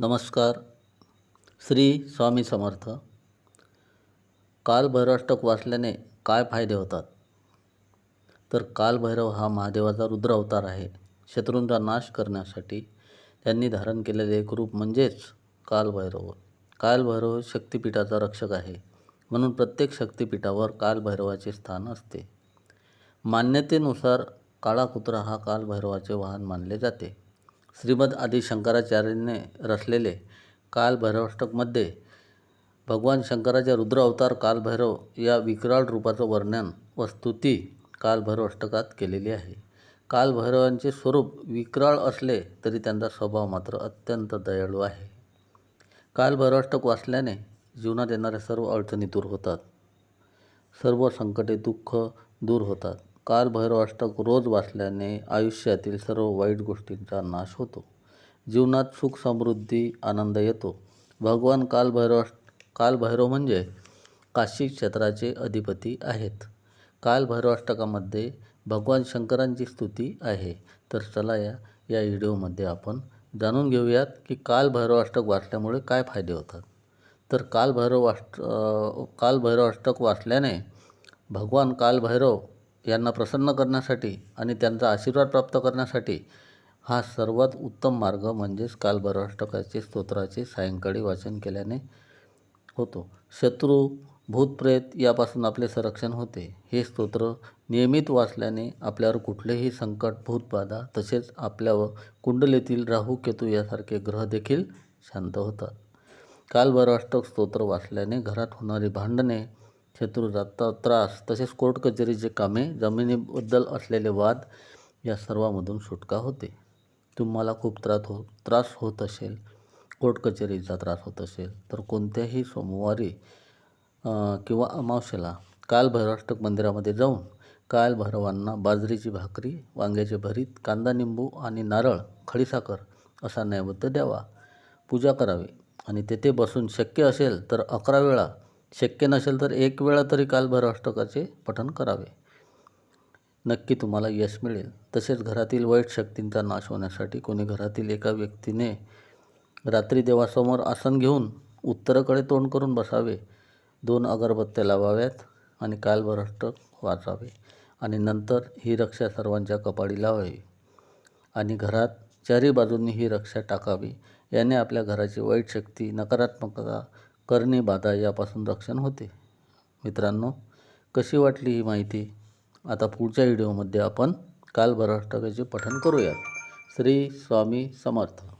नमस्कार. श्री स्वामी समर्थ. कालभैरवाष्टक वाचल्याने काय फायदे होतात? तर कालभैरव हा महादेवाचा रुद्र अवतार आहे. शत्रूंचा नाश करण्यासाठी त्यांनी धारण केलेले एक रूप म्हणजेच कालभैरव. कालभैरव शक्तिपीठाचा रक्षक आहे. म्हणून प्रत्येक शक्तिपीठावर कालभैरवाचे स्थान असते. मान्यतेनुसार काळा कुत्रा हा कालभैरवाचे वाहन मानले जाते. श्रीमद आदी शंकराचार्यांनी रचलेले कालभैरवाष्टकमध्ये भगवान शंकराच्या रुद्रावतार कालभैरव या विकराळ रूपाचं वर्णन व स्तुती कालभैरवष्टकात केलेली आहे. कालभैरवांचे स्वरूप विकराळ असले तरी त्यांचा स्वभाव मात्र अत्यंत दयाळू आहे. कालभैरवाष्टक वाचल्याने जीवनात येणाऱ्या सर्व अडचणी दूर होतात. सर्व संकटे दुःख दूर होतात. कालभैरवाष्टक रोज वाचल्याने आयुष्यातील सर्व वाईट गोष्टींचा नाश होतो. जीवनात सुख समृद्धी आनंद येतो. भगवान कालभैरव कालभैरव म्हणजे काशी क्षेत्राचे अधिपती आहेत. कालभैरवाष्टकामध्ये भगवान शंकरांची स्तुती आहे. तर चला या या व्हिडिओमध्ये आपण जाणून घेऊयात की कालभैरवाष्टक वाचल्यामुळे काय फायदे होतात. तर कालभैरव वाष्ट कालभैरवाष्टक वाचल्याने भगवान कालभैरव यांना प्रसन्न करण्यासाठी आणि त्यांचा आशीर्वाद प्राप्त करण्यासाठी हा सर्वात उत्तम मार्ग म्हणजेच कालभैरवाष्टकाचे स्तोत्राचे सायंकाळी वाचन केल्याने होतो. शत्रू भूतप्रेत यापासून आपले संरक्षण होते. हे स्तोत्र नियमित वाचल्याने आपल्यावर कुठलेही संकट भूतबाधा तसेच आपल्यावर कुंडलीतील राहू केतू यासारखे ग्रह देखील शांत होतात. कालभैरवाष्टक स्तोत्र वाचल्याने घरात होणारी भांडणे शत्रूचा त्रास तसेच कोर्ट कचेरीचे कामे जमिनीबद्दल असलेले वाद या सर्वामधून सुटका होते. तुम्हाला खूप त्रास हो त्रास होत असेल कोर्ट कचेरीचा त्रास होत असेल तर कोणत्याही सोमवारी किंवा अमावस्येला कालभैराष्टक मंदिरामध्ये जाऊन कालभैरवांना बाजरीची भाकरी वांग्याचे भरीत कांदा निंबू आणि नारळ खडीसाखर असा नैवेद्य द्यावा. पूजा करावी आणि तेथे बसून शक्य असेल तर अकरा वेळा शक्य नसेल तर एक वेळा तरी कालभैरवाष्टकाचे पठण करावे. नक्की तुम्हाला यश मिळेल. तसेच घरातील वाईट शक्तींचा नाश होण्यासाठी कोणी घरातील एका व्यक्तीने रात्री देवासमोर आसन घेऊन उत्तरेकडे तोंड करून बसावे. दोन अगरबत्त्या लावाव्यात आणि कालभरष्टक वाचावे आणि नंतर ही रक्षा सर्वांच्या कपाळी लावावी आणि घरात चारी बाजूंनी ही रक्षा टाकावी. याने आपल्या घराची वाईट शक्ती नकारात्मकता करणे बाधा यापासून रक्षण होते. मित्रांनो कशी वाटली ही माहिती? आता पुढच्या व्हिडिओमध्ये आपण कालभैरवाष्टकाचे पठण करूयात. श्री स्वामी समर्थ.